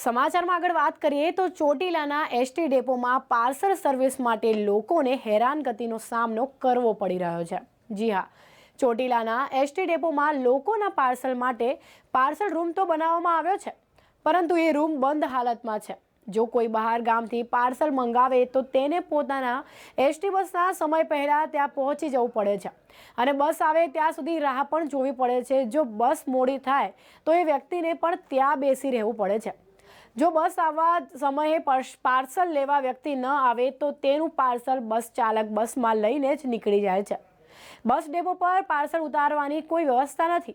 સમાચારમાં આગળ વાત કરીએ તો ચોટીલાના એસટી ડેપોમાં પાર્સલ સર્વિસ માટે લોકોને હેરાનગતિનો સામનો કરવો પડી રહ્યો છે. જી હા, ચોટીલાના એસટી ડેપોમાં લોકોના પાર્સલ માટે પાર્સલ રૂમ તો બનાવવામાં આવ્યો છે, પરંતુ એ રૂમ બંધ હાલતમાં છે. જો કોઈ બહાર ગામથી પાર્સલ મંગાવે તો તેને પોતાના એસટી બસના સમય પહેલાં ત્યાં પહોંચી જવું પડે છે અને બસ આવે ત્યાં સુધી રાહ પણ જોવી પડે છે. જો બસ મોડી થાય તો એ વ્યક્તિને પણ ત્યાં બેસી રહેવું પડે છે. જો બસ આવવા સમયે પર્સ- પાર્સલ લેવા વ્યક્તિ ન આવે તો તેનું પાર્સલ બસ ચાલક બસમાં લઈને જ નીકળી જાય છે. બસ ડેપો પર પાર્સલ ઉતારવાની કોઈ વ્યવસ્થા નથી.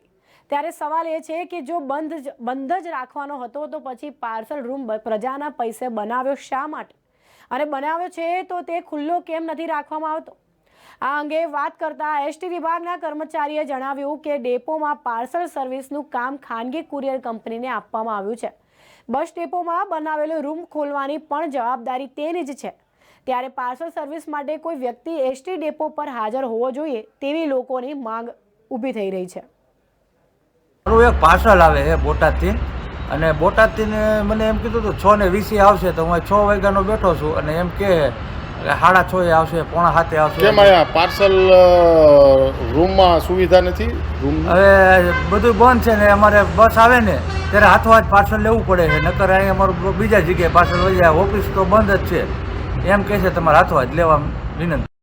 ત્યારે સવાલ એ છે કે જો બંધ બંધ જ રાખવાનો હતો તો પછી પાર્સલ રૂમ પ્રજાના પૈસે બનાવ્યો શા માટે? અને બનાવ્યો છે તો તે ખુલ્લો કેમ નથી રાખવામાં આવતો? આ અંગે વાત કરતા એસટી વિભાગના કર્મચારીએ જણાવ્યું કે ડેપોમાં પાર્સલ સર્વિસનું કામ ખાનગી કુરિયર કંપનીને આપવામાં આવ્યું છે. બસ ડેપોમાં બનાવેલો રૂમ ખોલવાની પણ જવાબદારી તેની જ છે. ત્યારે પાર્સલ સર્વિસ માટે કોઈ વ્યક્તિ એસટી ડેપો પર હાજર હોવો જોઈએ તેવી લોકોની માંગ ઊભી થઈ રહી છે. મારું એક પાર્સલ આવે છે બોટાદથી અને બોટાદથી મને એમ કીધું હતું છ ને વીસે આવશે તો હું છ વાગ્યાનો બેઠો છું અને એમ કે કે સાડા છ એ આવશે પોણા સાતે આવશે. કેમ અહીંયા પાર્સલ રૂમમાં સુવિધા નથી? રૂમ હવે બધું બંધ છે ને અમારે બસ આવે ને ત્યારે હાથો હાથ પાર્સલ લેવું પડે છે. નકર અહીં અમારું બીજા જગ્યાએ પાર્સલ વહી જાય ઓફિસ તો બંધ જ છે. એમ કહે છે તમારે હાથો હાથ લેવા વિનંતી.